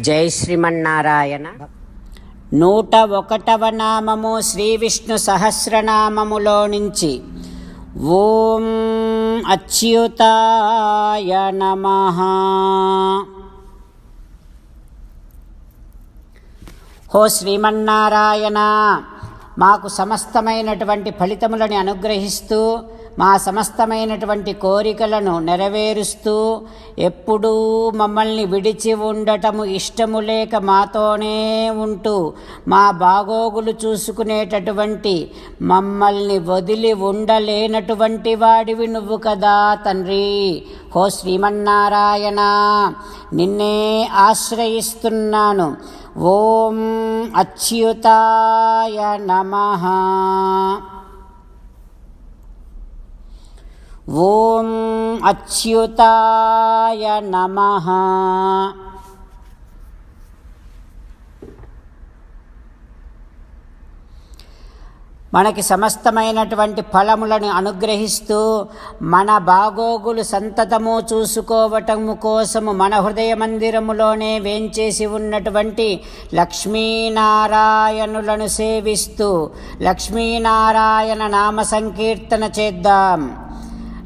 జై శ్రీమన్నారాయణ. నూట ఒకటవ నామము శ్రీ విష్ణు సహస్రనామములో నుంచి. ఓం అచ్యుతాయ నమ. హో శ్రీమన్నారాయణ మాకు సమస్తమైనటువంటి ఫలితములను అనుగ్రహిస్తూ మా సమస్తమైనటువంటి కోరికలను నెరవేరుస్తూ ఎప్పుడూ మమ్మల్ని విడిచి ఉండటము ఇష్టము లేక మాతోనే ఉంటూ మా బాగోగులు చూసుకునేటటువంటి మమ్మల్ని వదిలి ఉండలేనటువంటి వాడివి నువ్వు కదా తండ్రి. హో శ్రీమన్నారాయణ నిన్నే ఆశ్రయిస్తున్నాను. ఓం అచ్యుతాయ నమ. ఓం అచ్యుతాయ నమః. మనకి సమస్తమైనటువంటి ఫలములను అనుగ్రహిస్తూ మన బాగోగులు సంతతము చూసుకోవటము కోసము మన హృదయ మందిరములోనే వేంచేసి ఉన్నటువంటి లక్ష్మీనారాయణులను సేవిస్తూ లక్ష్మీనారాయణ నామ సంకీర్తన చేద్దాం.